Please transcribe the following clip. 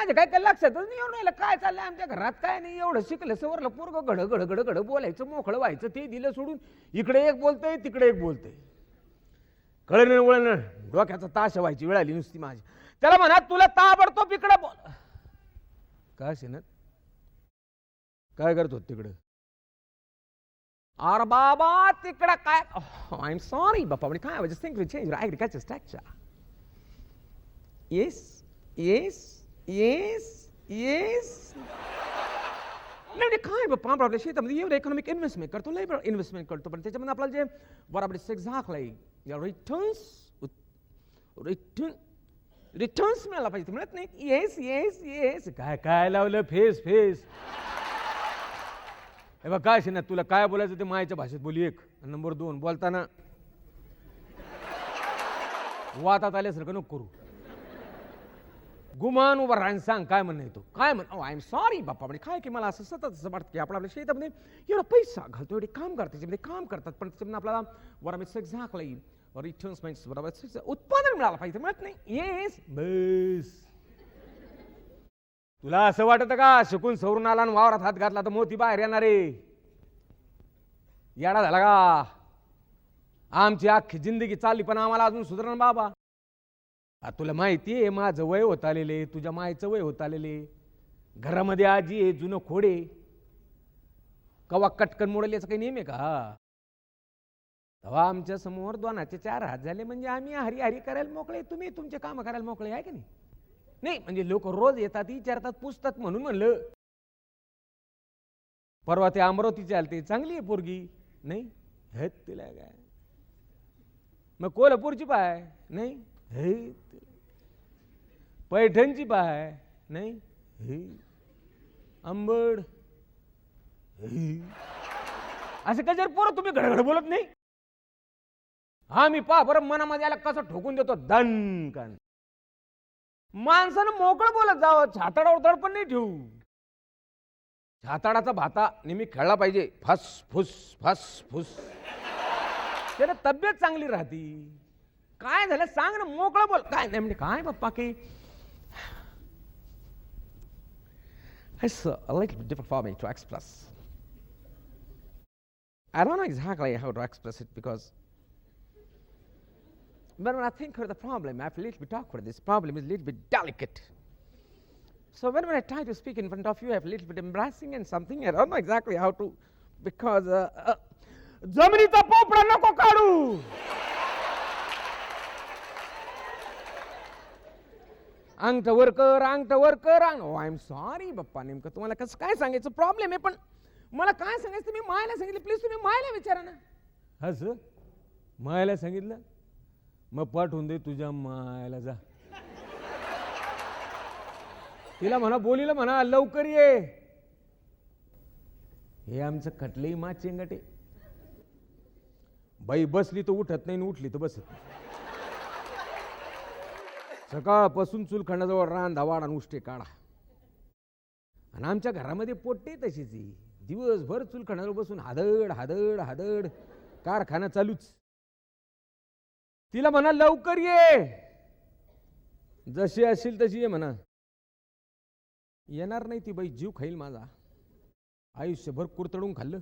माझ्या काय काय लक्षातच नाही येऊन राहिलं. काय चाललंय आमच्या घरात? काय नाही एवढं शिकलं सवरलं पोरग घड घड घड घड बोलायचं मोकळं व्हायचं ते दिलं सोडून इकडे एक बोलतंय तिकडे एक बोलतंय. कळलं वळण डोक्याचा ताश व्हायची वेळ आली नुसती माझी. त्याला म्हणा तुला ताबडतोब इकडं बोल. काय ना? काय करत होत तिकडं? अरे बाबा तिकडं काय? आय एम सॉरी बापा म्हणजे काय? Just think we change your agriculture structure. Yes, yes, नाही म्हणजे काय बाप्पा आपल्या शेतामध्ये एवढं इकॉनॉमिक इन्व्हेस्टमेंट करतो लेबर इन्व्हेस्टमेंट करतो पण त्याच्यामध्ये आपल्याला जे बरोबर सेक्स झाकलाय रिटर्न्स रिटर्न रिटर्न्स मिळाला पाहिजे ते मिळत नाही येस येस येस काय काय लावलं? Face face. हे बघ काय ना तुला काय बोलायचं ते मायाच्या भाषेत बोली एक. नंबर दोन बोलताना वातात आल्यासारखं नको करू. गुमान उभा राहून सांग काय म्हणणं येतो काय म्हण? आय एम सॉरी बाप्पा. म्हणजे काय की मला असं सतत असं वाटतं की आपण आपल्या शेतामध्ये एवढा पैसा घालतो एवढे काम करतात त्याच्यामध्ये काम करतात पण त्याच्यामध्ये आपल्याला बरोबर सेक्स झाकला येईल रिटर्न्स बरोबर? उत्पादन मिळालं पाहिजे मिळत नाही. येस बस. तुला असं वाटतं का? शिकून सवरून आला आणि वावरात हात घातला तर मोती बाहेर येणार रे येडा झाला का? आमची अख्खी जिंदगी चालली पण आम्हाला अजून सुधारण बाबा. आ, तुला माहिती आहे माझं वय होत आलेले तुझ्या मायचं वय होत आलेले घरामध्ये आजी आहे जुनं खोडे कवा कटकन मोडेल काही नेम आहे का? तेव्हा आमच्यासमोर दोनाचे चार हात झाले म्हणजे आम्ही हरी हरी करायला मोकळे तुम्ही तुमचे काम करायला मोकळे आहे की नाही? नाही म्हणजे लोक रोज येतात विचारतात पुसतात म्हणून म्हणलं. परवा ते अमरावती चालते चांगली आहे पोरगी. नाही हे तिला काय? मग कोल्हापूरची पाय नाही? हे पैठणची पाय नाही? हे आंबड. हे असं का जर पोरं तुम्ही घडघड बोलत नाही? हा मी पा बरं मनामध्ये आला कसं ठोकून देतो? दणकन. माणसानं मोकळं बोलत जावं छाताडावर दडपण नाही ठेवू. छाताडाचा भाता नेहमी खेळला पाहिजे. फस फुस फस फुस. त्याला तब्येत चांगली राहती. काय झालं सांग ना मोकळं बोल काय नाही म्हणजे काय बाप्पा की It's a little bit difficult for me to express. I don't know exactly how to express it because but when I think of the problem, I feel a little bit awkward. This problem is a little bit delicate. So when, when I try to speak in front of you, I feel a little bit embarrassing and something. I don't know exactly how to, because uh, uh, जमिनीचा पोपडा नको अंगठ वर कर अंगठ वर कर I am sorry Bappa नेमकं तुम्हाला कसं काय सांगायचं? प्रॉब्लेम आहे पण मला काय सांगायचं मी मायला सांगितलं. प्लीज तुम्ही मायला विचारा ना. हा सर मायला सांगितलं? मग पाठवून दे तुझ्या मायला जा. तिला म्हणा बोलीला म्हणा लवकर ये. हे आमचं खटलंही मा चेंगटे बाई बसली तर उठत नाही उठली तर बसत नाही. सकाळपासून चुलखंडाजवळ रान रांधा आणि उष्टे काढा. आणि आमच्या घरामध्ये पोट्टे तशीच दिवसभर चुलखंडाजवळ बसून हादड हादड हादड कारखाना चालूच. तिला म्हणा लवकर ये. जशी असेल तशी ये म्हणा. येणार नाही ती बाई जीव खाईल माझा. आयुष्यभर कुरतडून खाल्लं.